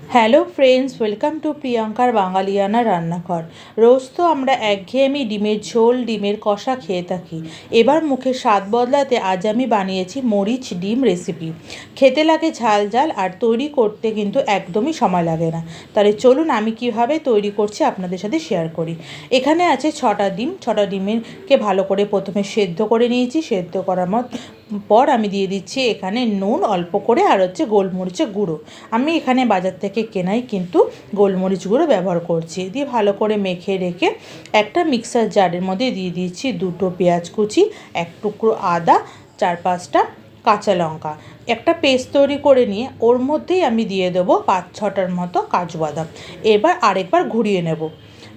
Hello friends, welcome to প্রিয়াঙ্কার বাঙালিয়ানা রান্নাঘর। রোজ তো আমরা একঘেয়েমি ডিমের ঝোল, ডিমের কষা খেয়ে থাকি। এবার মুখে স্বাদ বদলাতে আজ আমি বানিয়েছি মরিচ ডিম রেসিপি। খেতে লাগে ঝাল ঝাল আর তৈরি করতে কিন্তু একদমই সময় লাগে না। তাহলে চলুন আমি কীভাবে তৈরি করছি আপনাদের সাথে শেয়ার করি। এখানে আছে ছটা ডিম। ছটা ডিমেরকে ভালো করে প্রথমে সেদ্ধ করে নিয়েছি। সেদ্ধ করার মত পর আমি দিয়ে দিচ্ছি এখানে নুন, অল্প করে, আর হচ্ছে গোলমরিচের গুঁড়ো। আমি এখানে বাজার থেকে কেনাই কিন্তু গোলমরিচ গুঁড়ো ব্যবহার করছি। দিয়ে ভালো করে মেখে রেখে একটা মিক্সার জারের মধ্যে দিয়ে দিচ্ছি দুটো পেঁয়াজ কুচি, এক টুকরো আদা, চার পাঁচটা কাঁচা লঙ্কা। একটা পেস্ট তৈরি করে নিয়ে ওর মধ্যেই আমি দিয়ে দেবো পাঁচ ছটার মতো কাজু বাদাম। এবার আরেকবার ঘুরিয়ে নেব।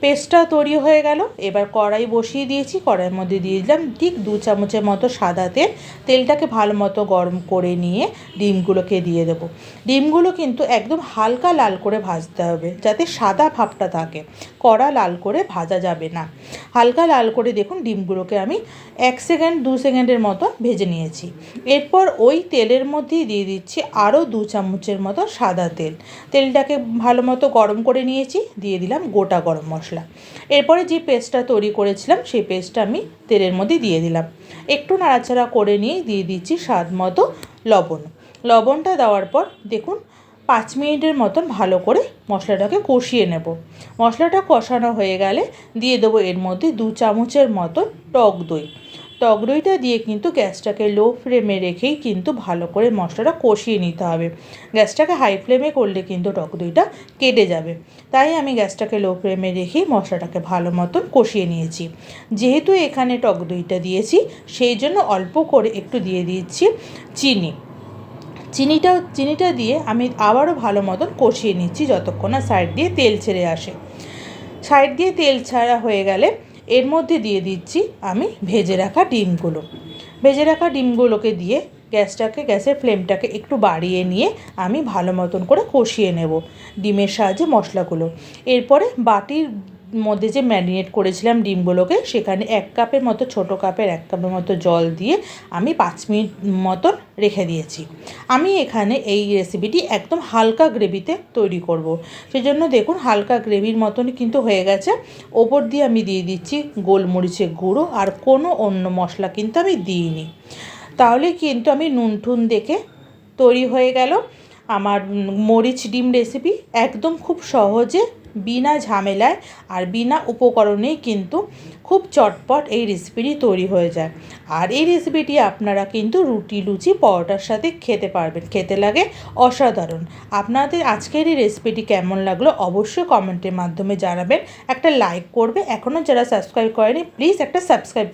পেস্টটা তৈরি হয়ে গেল। এবার কড়াই বসিয়ে দিয়েছি। কড়াইয়ের মধ্যে দিয়ে দিলাম ঠিক দু চামচের মতো সাদা তেল। তেলটাকে ভালো মতো গরম করে নিয়ে ডিমগুলোকে দিয়ে দেবো। ডিমগুলো কিন্তু একদম হালকা লাল করে ভাজতে হবে যাতে সাদা ভাবটা থাকে। কড়া লাল করে ভাজা যাবে না। হালকা লাল করে দেখুন ডিমগুলোকে আমি এক সেকেন্ড, দু সেকেন্ডের মতো ভেজে নিয়েছি। এরপর ওই তেলের মধ্যেই দিয়ে দিচ্ছি আরও দু চামচের মতো সাদা তেল। তেলটাকে ভালো মতো গরম করে নিয়েছি। দিয়ে দিলাম গোটা গরম মশলা। মশলা। এরপরে যে পেস্টটা তৈরি করেছিলাম, সেই পেস্টটা আমি তেলের মধ্যে দিয়ে দিলাম। একটু নাড়াচাড়া করে নিয়ে দিয়ে দিচ্ছি স্বাদ মতো লবণ। লবণটা দেওয়ার পর দেখুন, পাঁচ মিনিটের মতন ভালো করে মশলাটাকে কষিয়ে নেব। মশলাটা কষানো হয়ে গেলে দিয়ে দেবো এর মধ্যে দু চামচের মতো টক দই। টক দইটা দিয়ে কিন্তু গ্যাসটাকে লো ফ্লেমে রেখেই কিন্তু ভালো করে মশলাটা কষিয়ে নিতে হবে। গ্যাসটাকে হাই ফ্লেমে করলে কিন্তু টক দইটা কেটে যাবে। তাই আমি গ্যাসটাকে লো ফ্লেমে রেখেই মশলাটাকে ভালো মতন কষিয়ে নিয়েছি। যেহেতু এখানে টক দইটা দিয়েছি, সেই জন্য অল্প করে একটু দিয়ে দিচ্ছি চিনি। চিনিটা চিনিটা দিয়ে আমি আবারও ভালো মতন কষিয়ে নিচ্ছি যতক্ষণ না সাইড দিয়ে তেল ছেড়ে আসে। সাইড দিয়ে তেল ছাড়া হয়ে গেলে এর মধ্যে দিয়ে দিচ্ছি আমি ভেজে রাখা ডিমগুলো। ভেজে রাখা ডিমগুলোকে দিয়ে গ্যাসটাকে, গ্যাসের ফ্লেমটাকে একটু বাড়িয়ে নিয়ে আমি ভালো মতন করে কষিয়ে নেব ডিমের সাহায্যে মশলাগুলো। এরপরে বাটির মধ্যে যে ম্যারিনেট করেছিলাম ডিমগুলোকে, সেখানে এক কাপের মতো, ছোটো কাপের এক কাপের মতো জল দিয়ে আমি পাঁচ মিনিট মতন রেখে দিয়েছি। আমি এখানে এই রেসিপিটি একদম হালকা গ্রেভিতে তৈরি করব। সেজন্য দেখুন, হালকা গ্রেভির মতন কিন্তু হয়ে গেছে। ওপর দিয়ে আমি দিয়ে দিচ্ছি গোলমরিচের গুঁড়ো, আর কোনো অন্য মশলা কিন্তু আমি দিইনি। তাহলে কিন্তু আমি নুন ঠুন দেখে তৈরি হয়ে গেল। আমার মরিচ ডিম রেসিপি একদম খুব সহজে, বিনা ঝামেলায় আর বিনা উপকরণেই কিন্তু খুব চটপট এই রেসিপিটি তৈরি হয়ে যায়। আর এই রেসিপিটি আপনারা কিন্তু রুটি, লুচি, পরোটার সাথে খেতে পারবেন। খেতে লাগে অসাধারণ। আপনাদের আজকের এই রেসিপিটি কেমন লাগল অবশ্যই কমেন্টের মাধ্যমে জানাবেন। একটা লাইক করবে। এখনও যারা সাবস্ক্রাইব করেনি প্লিজ একটা সাবস্ক্রাইব